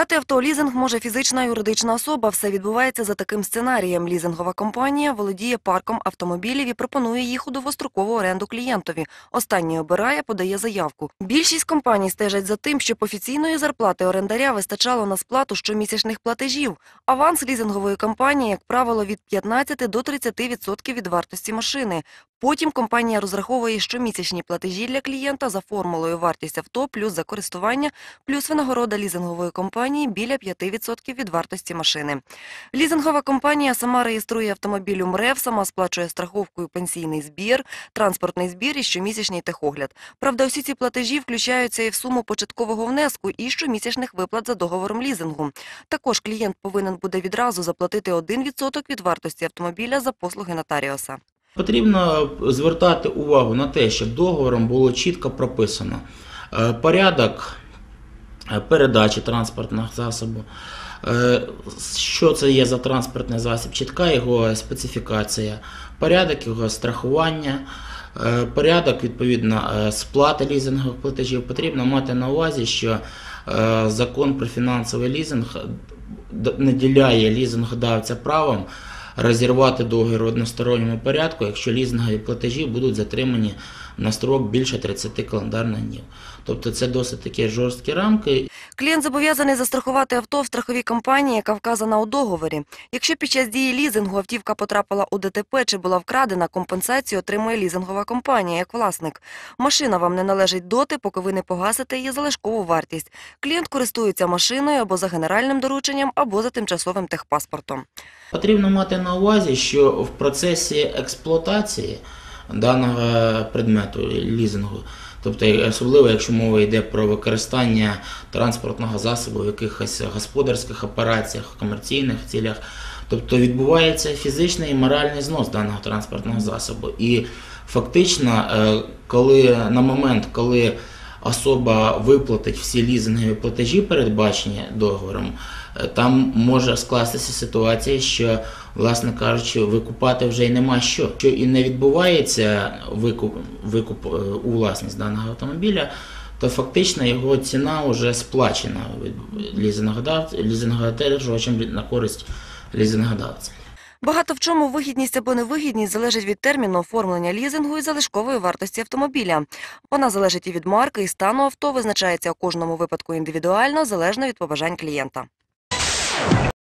Взяти автолізинг може фізична юридична особа. Все відбувається за таким сценарієм. Лізингова компанія володіє парком автомобілів і пропонує їх у довгострокову оренду клієнтові. Останній обирає, подає заявку. Більшість компаній стежать за тим, щоб офіційної зарплати орендаря вистачало на сплату щомісячних платежів. Аванс лізингової компанії, як правило, від 15 до 30% від вартості машини. Потім компанія розраховує щомісячні платежі для клієнта за формулою вартість авто плюс за користування, плюс винагорода лізингової компанії біля 5% від вартості машини. Лізингова компанія сама реєструє автомобіль у МРЕВ, сама сплачує страховку і пенсійний збір, транспортний збір і щомісячний техогляд. Правда, усі ці платежі включаються і в суму початкового внеску і щомісячних виплат за договором лізингу. Також клієнт повинен буде відразу заплатити 1% від вартості автомобіля за послуги нотаріуса. Потрібно звертати увагу на те, щоб договором було чітко прописано е, порядок е, передачі транспортного засобу, е, що це є за транспортний засіб, чітка його специфікація, порядок його страхування, порядок відповідно сплати лізингових платежів. Потрібно мати на увазі, що закон про фінансовий лізинг наділяє лізингодавця правом розірвати договір в односторонньому порядку, якщо лізингові платежі будуть затримані на строк більше 30 календарних днів. Тобто це досить такі жорсткі рамки. Клієнт зобов'язаний застрахувати авто в страховій компанії, яка вказана у договорі. Якщо під час дії лізингу автівка потрапила у ДТП чи була вкрадена, компенсацію отримує лізингова компанія як власник. Машина вам не належить доти, поки ви не погасите її залишкову вартість. Клієнт користується машиною або за генеральним дорученням, або за тимчасовим техпаспортом. Потрібно мати на увазі, що в процесі експлуатації даного предмету лізингу, тобто особливо якщо мова йде про використання транспортного засобу в якихось господарських операціях, комерційних цілях, тобто відбувається фізичний і моральний знос даного транспортного засобу. І фактично, е, коли на момент, коли особа виплатить всі лізингові платежі, передбачені договором, е, там може скластися ситуація, що, власне кажучи, викупати вже й нема що. Що і не відбувається викуп, викуп е, у власність даного автомобіля, то фактично його ціна вже сплачена лізингодержувачем на користь лізингодавця. Багато в чому вигідність або невигідність залежить від терміну оформлення лізингу і залишкової вартості автомобіля. Вона залежить і від марки, і стану авто, визначається у кожному випадку індивідуально, залежно від побажань клієнта.